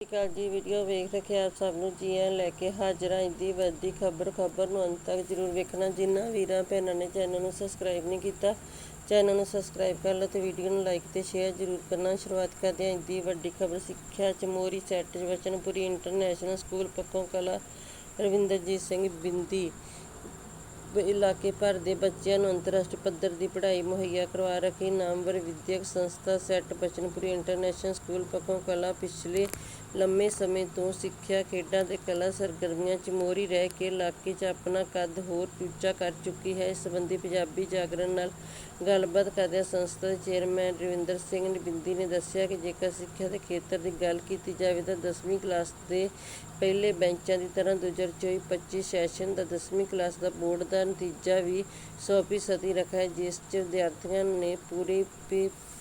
ਸਤਿ ਸ਼੍ਰੀ ਅਕਾਲ ਜੀ, ਵੀਡੀਓ ਵੇਖ ਰਹੇ ਆਪ ਸਭ ਨੂੰ, ਜੀ ਆਇਆਂ ਲੈ ਕੇ ਹਾਜ਼ਰ ਹਾਂ ਦੀ ਵੱਡੀ ਖਬਰ ਖਬਰ ਨੂੰ ਅੰਤ ਤੱਕ ਜਰੂਰ ਵੇਖਣਾ। ਜਿਨ੍ਹਾਂ ਵੀਰਾਂ, ਭੈਣਾਂ ਨੇ ਚੈਨਲ ਨੂੰ ਸਬਸਕ੍ਰਾਈਬ ਨਹੀਂ ਕੀਤਾ, ਚੈਨਲ ਨੂੰ ਸਬਸਕ੍ਰਾਈਬ ਕਰ ਲਓ ਤੇ ਵੀਡੀਓ ਨੂੰ ਲਾਈਕ ਤੇ ਸ਼ੇਅਰ ਜਰੂਰ ਕਰਨਾ। ਸ਼ੁਰੂਆਤ ਕਰਦੇ ਹਾਂ ਦੀ ਵੱਡੀ ਖਬਰ, ਸਿੱਖਿਆ ਚਮੋਰੀ ਮੋਰੀ ਸੈਟ, ਵਚਨਪੁਰੀ ਇੰਟਰਨੈਸ਼ਨਲ ਸਕੂਲ ਪੱਕੋਂ ਕਲਾ, ਰਵਿੰਦਰਜੀਤ ਸਿੰਘ ਬਿੰਦੀ। ਇਲਾਕੇ ਭਰ ਦੇ ਬੱਚਿਆਂ ਨੂੰ ਅੰਤਰਰਾਸ਼ਟਰੀ ਪੱਧਰ ਦੀ ਪੜ੍ਹਾਈ ਮੁਹੱਈਆ ਕਰਵਾ ਰਹੀ ਨਾਮਵਰ ਵਿਦਿਅਕ ਸੰਸਥਾ ਸੈੱਟ ਬਚਨਪੁਰੀ ਇੰਟਰਨੈਸ਼ਨਲ ਸਕੂਲ ਪੱਖੋਂ ਕਲਾ ਪਿਛਲੇ ਲੰਮੇ ਸਮੇਂ ਤੋਂ ਸਿੱਖਿਆ ਖੇਡਾਂ ਤੇ ਕਲਾ ਸਰਗਰਮੀਆਂ 'ਚ ਮੋਹਰੀ ਰਹਿ ਕੇ ਇਲਾਕੇ 'ਚ ਆਪਣਾ ਕੱਦ ਹੋਰ ਉੱਚਾ ਕਰ ਚੁੱਕੀ ਹੈ। ਇਸ ਸੰਬੰਧੀ ਪੰਜਾਬੀ ਜਾਗਰਣ ਨਾਲ ਗੱਲਬਾਤ ਕਰਦਿਆਂ ਸੰਸਥਾ ਦੇ ਚੇਅਰਮੈਨ ਰਵਿੰਦਰ ਸਿੰਘ ਬਿੰਦੀ ਨੇ ਦੱਸਿਆ ਕਿ ਜੇਕਰ ਸਿੱਖਿਆ ਦੇ ਖੇਤਰ ਦੀ ਗੱਲ ਕੀਤੀ ਜਾਵੇ ਤਾਂ 10ਵੀਂ ਕਲਾਸ ਦੇ ਪਹਿਲੇ ਬੈਂਚਾਂ ਦੀ ਤਰ੍ਹਾਂ 2024-25 ਸੈਸ਼ਨ ਦਾ 10ਵੀਂ ਕਲਾਸ ਦਾ ਬੋਰਡ ਦਾ ਨਤੀਜਾ ਵੀ 100% ਰੱਖਾ ਜਿਸ 'ਚ ਵਿਦਿਆਰਥੀਆਂ ਨੇ ਪੂਰੇ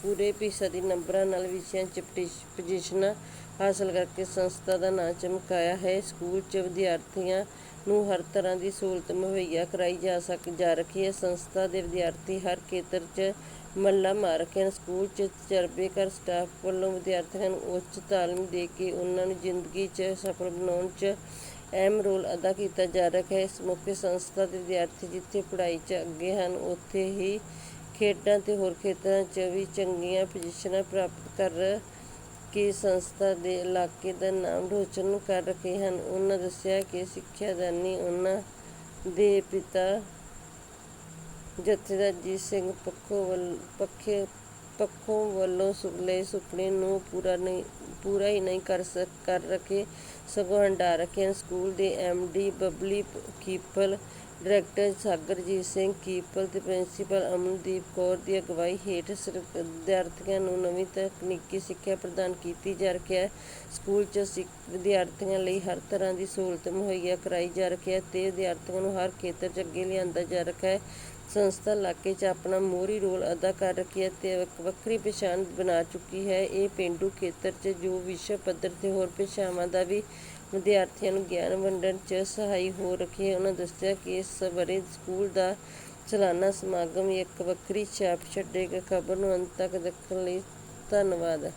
ਪੂਰੇ ਫੀਸਦੀ ਨੰਬਰਾਂ ਨਾਲ ਵਿਸ਼ਿਆਂ 'ਚ ਪੋਜੀਸ਼ਨਾਂ ਹਾਸਲ ਕਰਕੇ ਸੰਸਥਾ ਦਾ ਨਾਂ ਚਮਕਾਇਆ ਹੈ। ਸਕੂਲ 'ਚ ਵਿਦਿਆਰਥੀਆਂ ਨੂੰ ਹਰ ਤਰ੍ਹਾਂ ਦੀ ਸਹੂਲਤ ਮੁਹੱਈਆ ਕਰਾਈ ਜਾ ਸਕ, ਜਾ ਰਹੀ ਹੈ। ਸੰਸਥਾ ਦੇ ਵਿਦਿਆਰਥੀ ਹਰ ਖੇਤਰ 'ਚ ਮੱਲਾ ਮਾਰ ਰਹੇ ਹਨ। ਸਕੂਲ 'ਚ ਤਜਰਬੇਕਾਰ ਸਟਾਫ ਵੱਲੋਂ ਵਿਦਿਆਰਥੀਆਂ ਨੂੰ ਉੱਚ ਤਾਲੀਮ ਦੇ ਕੇ ਉਹਨਾਂ ਨੂੰ ਜ਼ਿੰਦਗੀ 'ਚ ਸਫਲ ਬਣਾਉਣ 'ਚ ਅਹਿਮ ਰੋਲ ਅਦਾ ਕੀਤਾ ਜਾ ਰਿਹਾ ਹੈ। ਇਸ ਮੌਕੇ ਸੰਸਥਾ ਦੇ ਵਿਦਿਆਰਥੀ ਜਿੱਥੇ ਪੜ੍ਹਾਈ 'ਚ ਅੱਗੇ ਹਨ, ਉੱਥੇ ਹੀ ਖੇਡਾਂ ਤੇ ਹੋਰ ਖੇਤਰਾਂ 'ਚ ਵੀ ਚੰਗੀਆਂ ਪੋਜੀਸ਼ਨਾਂ ਪ੍ਰਾਪਤ ਕਰ ਕੇ ਸੰਸਥਾ ਦੇ ਇਲਾਕੇ ਦਾ ਨਾਮ ਰੋਸ਼ਨ ਕਰ ਰਹੇ ਹਨ। ਉਹਨਾਂ ਦੱਸਿਆ ਕਿ ਸਿੱਖਿਆਦਾਨੀ ਉਹਨਾਂ ਦੇ ਪਿਤਾ ਜਥੇਦਾਰ ਜੀਤ ਸਿੰਘ ਪੱਖੋਂ ਵੱਲ ਪੱਖੇ ਪੱਖੋਂ ਵੱਲੋਂ ਸੁਪਨੇ ਸੁਪਨੇ ਨੂੰ ਪੂਰਾ ਨਹੀਂ, ਪੂਰਾ ਹੀ ਨਹੀਂ ਕਰ ਸਕ, ਕਰ ਰਕੇ ਸਗੋਂ ਹੰਡਾ ਰੱਖੇ ਸਕੂਲ ਦੇ ਡੀ, ਬਬਲੀ ਕੀਪਲ ਡਾਇਰੈਕਟਰ ਸਾਗਰਜੀਤ ਸਿੰਘ ਕੀਪਲ ਤੇ ਪ੍ਰਿੰਸੀਪਲ ਅਮਨਦੀਪ ਕੌਰ ਦੀ ਅਗਵਾਈ ਹੇਠ ਸਰ- ਵਿਦਿਆਰਥੀਆਂ ਨੂੰ ਨਵੀਂ ਤਕਨੀਕੀ ਸਿੱਖਿਆ ਪ੍ਰਦਾਨ ਕੀਤੀ ਜਾ ਰਹੀ ਹੈ। ਸਕੂਲ 'ਚ ਸਿੱਖ- ਵਿਦਿਆਰਥੀਆਂ ਲਈ ਹਰ ਤਰ੍ਹਾਂ ਦੀ ਸਹੂਲਤ ਮੁਹੱਈਆ ਕਰਾਈ ਜਾ ਰਹੀ ਹੈ ਤੇ ਵਿਦਿਆਰਥੀਆਂ ਨੂੰ ਹਰ ਖੇਤਰ 'ਚ ਅੱਗੇ ਲਿਆਂਦਾ ਜਾ ਰਿਹਾ ਹੈ। ਸੰਸਥਾ ਇਲਾਕੇ 'ਚ ਆਪਣਾ ਮੋਹਰੀ ਰੋਲ ਅਦਾ ਕਰ ਰਹੀ ਹੈ ਤੇ ਇੱਕ ਵੱਖਰੀ ਪਛਾਣ ਬਣਾ ਚੁੱਕੀ ਹੈ। ਇਹ ਪੇਂਡੂ ਖੇਤਰ 'ਚ ਜੋ ਵਿਸ਼ਵ ਪੱਧਰ ਤੇ ਹੋਰ ਭਾਸ਼ਾਵਾਂ ਦਾ ਵੀ ਵਿਦਿਆਰਥੀਆਂ ਨੂੰ ਗਿਆਨ ਵੰਡਣ 'ਚ ਸਹਾਈ ਹੋ ਰੱਖੀ। ਹੈ ਉਹਨਾਂ ਦੱਸਿਆ ਕਿ ਇਸ ਵਰੇ ਸਕੂਲ ਦਾ ਸਾਲਾਨਾ ਸਮਾਗਮ ਇੱਕ ਵੱਖਰੀ ਛਾਪ ਛੱਡੇਗਾ। ਖਬਰ ਨੂੰ ਅੰਤ ਤੱਕ ਦੇਖਣ ਲਈ ਧੰਨਵਾਦ।